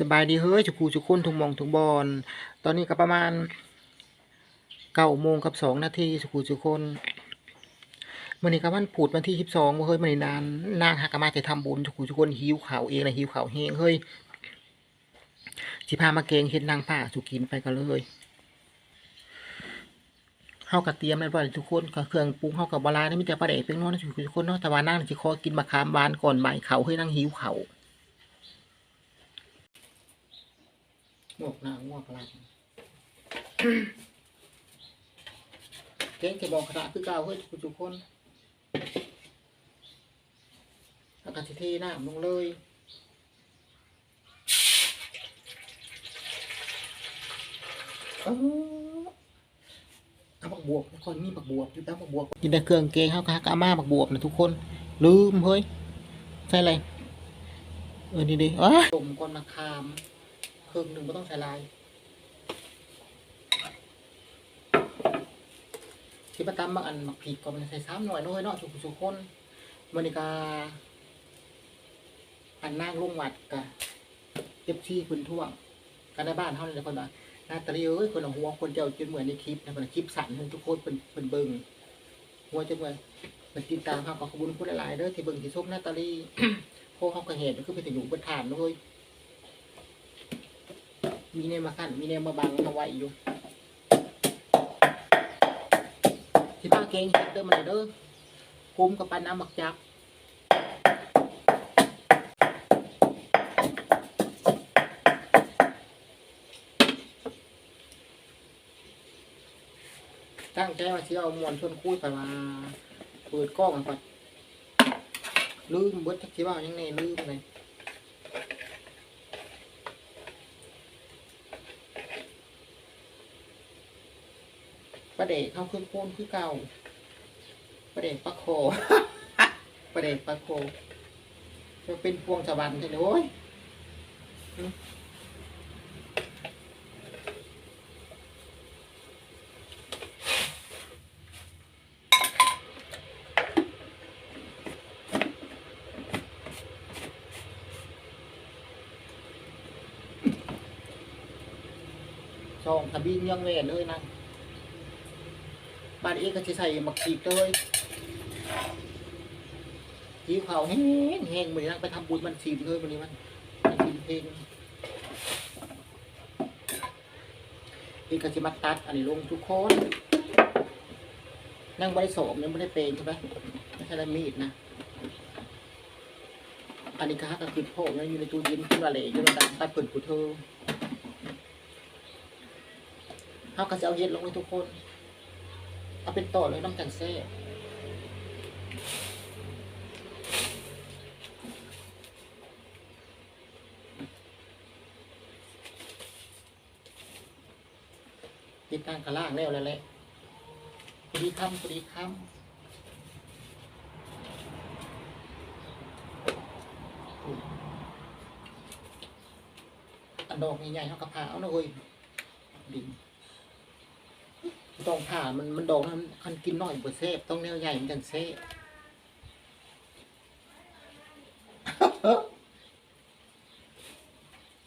สบายดีเฮ้ยจุกูจุกคนทุกมองทุกบอลตอนนี้ก็ประมาณเก้าโมงกับสองนาทีจุกูจุกคนวันนี้ก็วันผูดวันที่สิบสองเฮ้ยวันนี้นานนานหักกะมาจะทำบุญจุกูจุกคนหิวข่าวเองเลยหิวข่าวเฮงเฮ้ยสิพามาเกงเห็ดนางผ้าสุกินไปกันเลยเฮากะเตรียมไว้บ่ทุกคนก็เครื่องปรุงเฮากับบาลานี่มีแต่ปลาแดกเป็นน้อยนะทุกคนเนาะแต่ว่านั่งสิขอกินมะขามหวานก่อนบ่ายเขาเฮ้ยนั่งหิวเขา งวกหน้างวกหลังเก่งจะบอกขนาดคือเก่าเฮ้ยทุกคนอากาศเทน้ำลงเลยเอาบักบวบทุกคนมีบักบวบอยู่แล้วบักบวบกินได้เครื่องเกงเขาคักามาบักบวบนะทุกคน ลืมเฮ้ย ใช่อะไรเออนี่ดิอ้าต้มก้อนมะขาม ครึ่งหนึ่งไม่ต้องใส่ลาย ที่ประตามบางอันหมักผิดก็มันใส่ซ้ำหน่อยน้อยเนาะสุกสุกคนมันนี่กาอันนั่งลงวัดกะเจ็บชี้พื้นท่วงกันในบ้านเท่านั้นเลยคนว่านาตาลีเอ้ยคนเอาหัวคนเจ้าจนเหมือนในคลิปนะคนคลิปสั่นทุกคนเป็นเป็นเบิงหัวจะเหมือนเป็นติดตามเขาก็ขอบคุญพูดหลายๆเด้อที่เบิงที่ชมนาตาลีโพเขาก็เห็นก็คือเป็นถึงอยู่บนฐานเลย มีเนมมาขั้นมีเนมมาบังมาไว้อยู่ที่ป้าเก่งเฮ็ดเด้อมันเด้อคุ้มกับปานน้ำหมักจักตั้งใจว่าสิเอามวนชวนคุยไปมาเปิดกล้องก่อนลืมเบิดจักสิว่าหยังแน่ลืมเลย ประเดกเข้าขึ้นโพนคือเก่าประเดกปลาโคประเดกปลาโคจะเป็นพวงสวรรค์ใช่ไหมโอ้ยสองทะบีนยังเวนเลยนะ บ้านเอกก็จะใส่หมักขีดเลยหิวเขาวแห้งแห้งเหมือนนั่งไปทำบุญมันสีเลยวันนี้มันมันกินเพลงเอกก็จะมาตัดอันนี้ลงทุกคนนั่งบริโสมยังไม่ได้เป็นใช่ไหมไม่ใช่ละมีดนะอันนี้ก็ฮักก็คือโพกยังอยู่ในตู้เย็นขึ้นมาเลยอยู่ในดันตัดเปิดผู้เธอเขาก็จะเอาเย็ดลงให้ทุกคน เอาเป็นต่อเลยน้ำจันเซ่ติดตั้งกระล่างแล้วแล้วแหละพอดีคำพอดีคำอันดอกใหญ่ๆเขากระพาเอาหน่อยดิน ต้องผ่ามันมันดอกนั้นคันกินน้อยบ่เซฟต้องแนวใหญ่มันจังเซฟ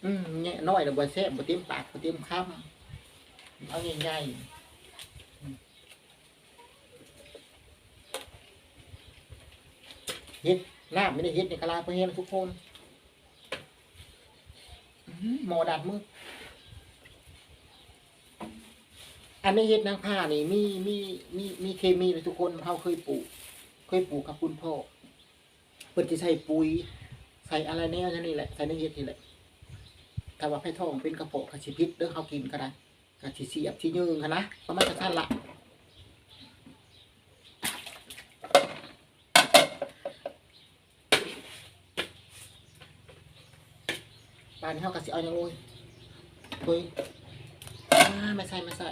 อืมเนี่ยน้อยแล้วบ่เซฟบ่เต็มปากบ่เต็มคำเอาใหญ่ๆเฮ็ดน้ำไม่ได้เฮ็ดในกะลาเพื่อเฮ็ดทุกคนหมอดัดมือ อันนี้เฮ็ดนางผ้านี่มีมีมีมีเคมีเลยทุกคนเขาเคยปลูก เคยปลูกกับคุณพ่อเพิ่นจะใส่ปุ๋ย ใส่อะไรแนวนี่แหละใส่ในเฮ็ดนี่แหละถ้าว่าไผ่ทองเป็นกระโปะกระชิพิษเด้อเขากินก็ได้กระชิเสียบที่ยืงค่ะนะประมาณจะสั้นละบานนี้เขากระสิเอาอย่างงูเฮ้ยไม่ใส่ไม่ใส่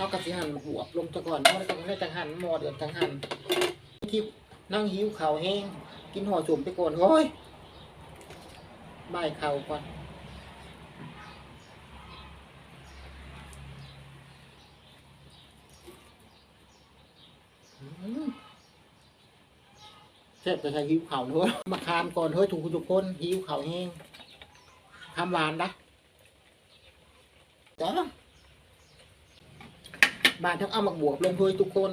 เขากับสิหันหัวลงจะก่อนเขาต้องให้จังหันหมอเดือดจังหันคิวนั่งหิวเข่าแห้งกินห่อจุ่มไปก่อนเฮ้ยบ่ายเข่าก่อนเจ็บจะใช้หิวเข่าเฮ้ยมาคามก่อนเฮ้ยถูกทุกคนหิวเข่าแห้งคำหวานนะจ้า บานทั้งเอามาบวกลงถ้ยทุกคน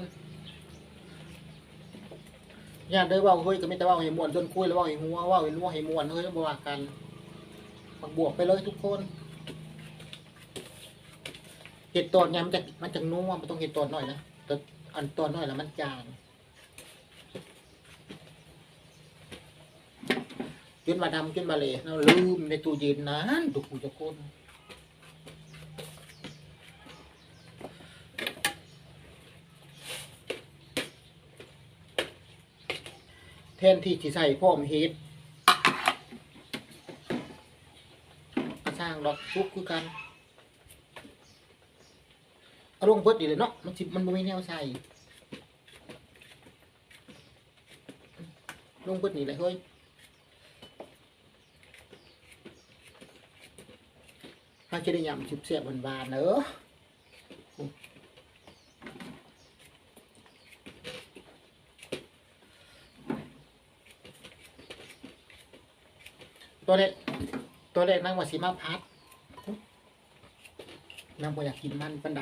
อย่าได้ว่าเฮ้ยก็ไม่แต่ว่าให้มวนจนคุยแล้วว่าให้หัวว่าให้นัวให้มวนเฮ้ยบ่ว่ากันมาบวกไปเลยทุกคนเห็ดตอนเนี่ยมันจะมันจะนัวมันต้องเห็ดตอนหน่อยนะแต่อันตอนหน่อยแล้วมันจางจนมาดำจนมาเละเราลืมในตู้เย็นนานทุกผู้ทุกคน แทนที่จะใส่พร้อมเฮ็ดสร้างดอกซุกคือกันอาลงเบิดดีเลยเนาะมันสิมันบ่มีแนวใส่ลงเบิดนี่เลยเฮ้ยถ้าจะได้ยำชุบเสียบบานๆเนอะ ตัวเล็กตัวเล็กนั่งว่าสีมาพัดนั่งบ่อยากกินมันปันใด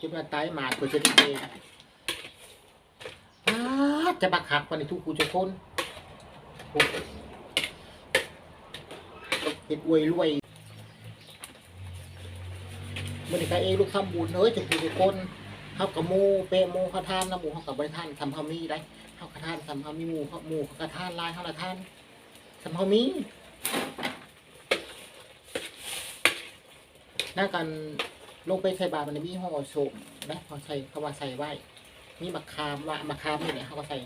จุดมาตายหมาดกว่าจะด้เองจะบักหักวันนี้ทุกคูจะคนเห็ดอวยรวยมันนี่ก็เอลูกทำบุญเฮ้ยจะคูจะคนเขากับหมูเปะมูเขาทานนะหมูเขากับบริทานทำเขามีได้ ทานทำเขามีหมูเขาหมูเขากระท่านลายเขาละท่านทำเขามีหน้ากันลงไปใส่บาตรมันมีห่อโสมนะเขาใส่เขาว่าใส่ไว้มีมะขามว่ามะขามนี่แหละเขาก็ใส่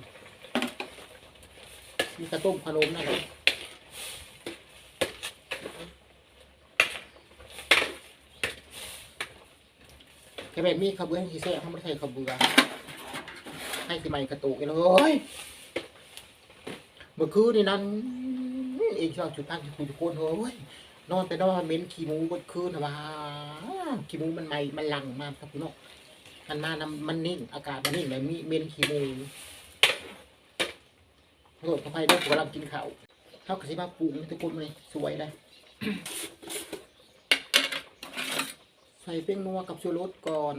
มีกระต้มขนมนั่นแหละแค่แบบมีข้าวเบื่อที่แซ่เขาไม่ใส่ข้าวเบื่อ สิใหม่กระตุกเลยเมื่อคืนนี่นั้นเองชอบจุดตั้งจุดคุยทุกคนเฮ้ยนอนไปนอนเม็นขี้มูเมื่อคืนนะว่าขี้มูมันไหมมันหลังมาครับพี่น้องมันมานำมันนิ่งอากาศมันนิ่งเลยมีเม็นขี้มูโทษขออภัยด้วยผมกำลังกินข้าวข้าวกระซิบมาปรุงทุกคนเลยสวยเลยใส่เป้งนัวกับชูรสก่อน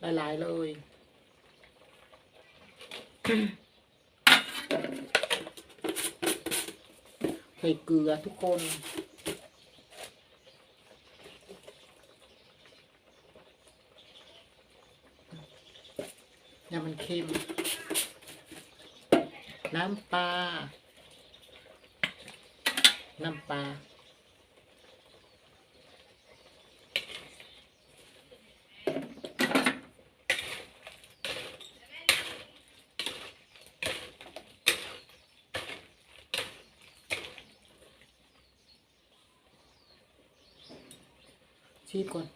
หลาย ๆ เลย ใส่เกลือทุกคนอย่ามันเค็ม น้ำปลา น้ำปลา ชีพก่อน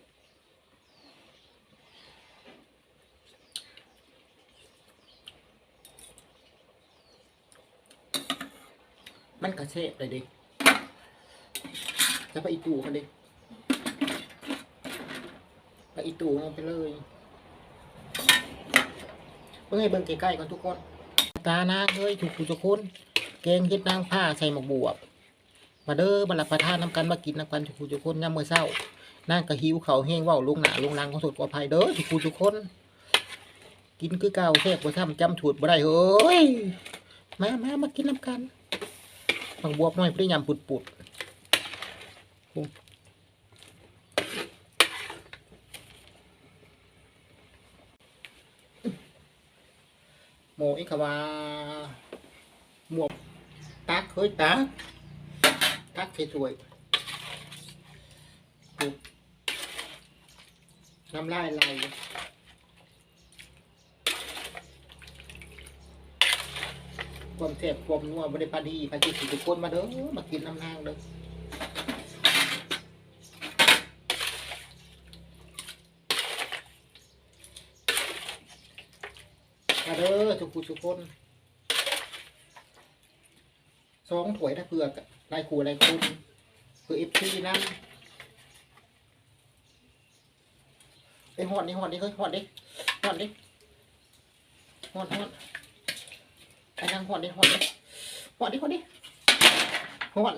มันกระเชษเลยดิจะไปอีตู่กันดิไปอีตู่มันไปเลยเพิ่งให้เบิ่งใกล้ๆก่อนทุกคน ตานางเฮ้ยถูกถูกทุกคนแกงเฮ็ดนางผ้าใส่หมกบวบ มาเด้อมาลับประทานน้ำกันมากินน้ำกันทุกผู้ทุกคนย่ำมื้อเช้า นางก็หิวเขาแห้งว้าลุงหนาลุงลังขอโทษขออภัยเด้อทุกผู้ทุกคน กินคือเก่าแทบบ่ทำจำถูดบ่ได้เฮ้ยมามามากินน้ำกันบางบวบน่อยพริ้ยามปุดปุดโมอีกขวาหมวกตักเฮ้ยตักตักสวยๆ น้ำลายไหลความแซ่บความนัวบริปาดีพาจิตทุกคนมาเด้อมากินน้ำนางเด้อมาเด้อทุกผู้ทุกคนสองถ้วยนะเพื่อลายขู่ลายคนเพื่อเอฟซีนั่น ไอ้ยหอนี่หอนี่เฮ้ยหอดดิหอดดิหอดหอดไอ้นางหอดดิหอดดิหอดดิหอดดิหอด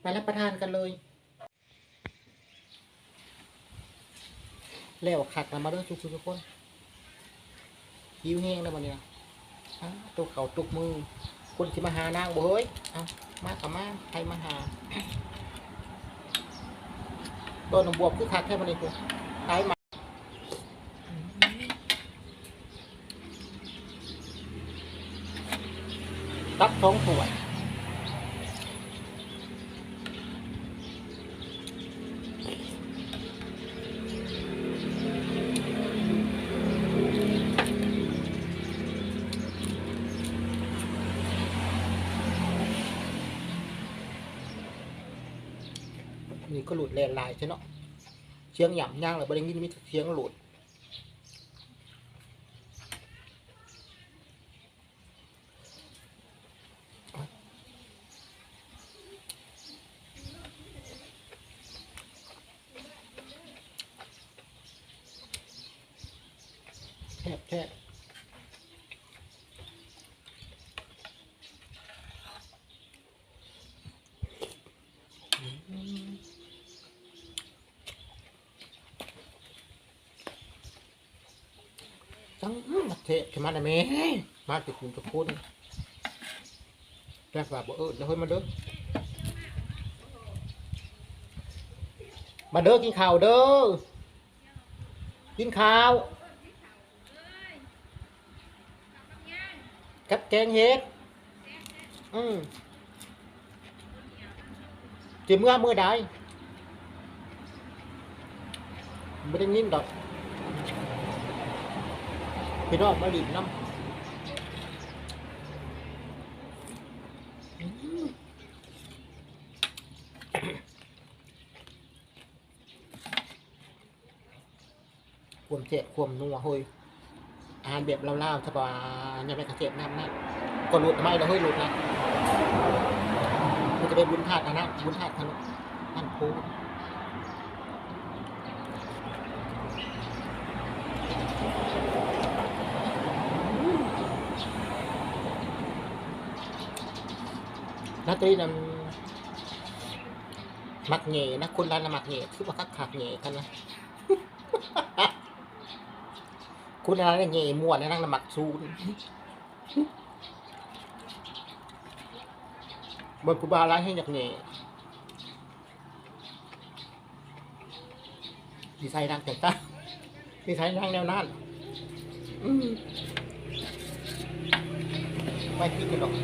ไปรับประทานกันเลยแล้วขัดกันมาด้อทุกทุกคนหิวแห้งแล้ววันนี้นะอ้าวตุกเขาตุกมือคนที่มาหานางบ่เฮ้ยเอามากับมาใครมาหา ต้นหนองบวบคือคักแค่มันนี้คือใครมาตักท้องถ้วย นี่ก็หลุดแลนลายใช่เนาะเชียงหย่ำย่างเลยบริยินมีแต่เชียงหลุดแทบแทบจังมา เทะขึ้นมาได้ไหมมาติดคุณกับคุณแกว่าบ่เออเดี๋ยวเฮ้ยมาเด้อมาเด้อกินข้าวเด้อกินข้าวกับแกงเห็ดอืมจิเมื่อเมื่อใดไม่ได้ยินดอก พี่น้องมาดิบน้ำอืมความเจ็บความนัวเฮ้ยอาหารแบบเล่าๆถ้าว่ายังไม่กระเจ็บน้ำนั่นก็หลุดไม่เราเฮ้ยหลุดนะมันจะเป็นบุญธาตุนะนะบุญธาตุทางท่านพู นักเรียนนำมักเหง่นะคนร้านละมักเหง่คือว่าคักขักเหง่กันนะคุณอะไรเงี้ยม่วนนั่งละหมักซูนบนกูบาอะไรให้อยากเงี้ยดีไซน์ดังแต่งตาดีไซน์ดังแนวนั้นอืมไม่คิดกันหรอก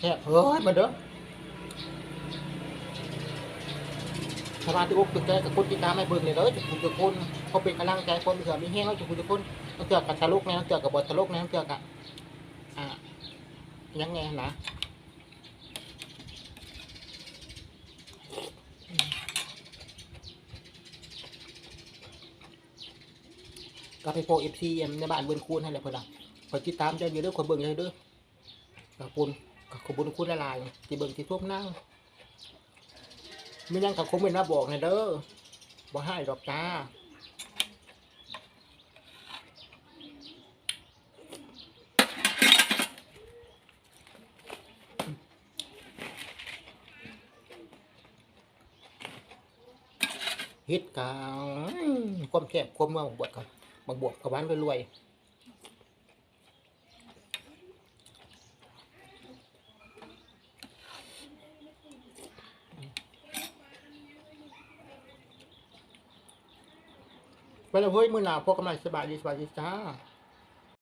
แค่เฮ้ยมาเด้อสมาธิอกตึกใจกับคนติดตามให้เบิ่งเลยเด้อจุกุณจุกคนเขาเป็นกำลังใจคนเถื่อมีแห้งแล้วจุกุณจุกคนต้องเถื่อกับตลกนะต้องเถื่อกับบทตลกนะต้องเถื่อกับอ่ายังไงนะก็ไปโปรเอฟซีในบ้านเบิ่งคูณให้เลยเพื่อนคอยติดตามใจอยู่ด้อคนเบิ่งใจเด้อกับปุน กับขบุญคุณละลายที่เบิ่งที่ท่วมนั่งไม่ยังกับคงเป็นมาบอกนะเด้อบ่ให้ดอกจ้าฮิตกาวความแคบความเมือบวชก่อนบวกกับบ้านรวยๆ แล้วเฮ้ย มือหนาวพวกกำลังสบายดีสบายดีจ้า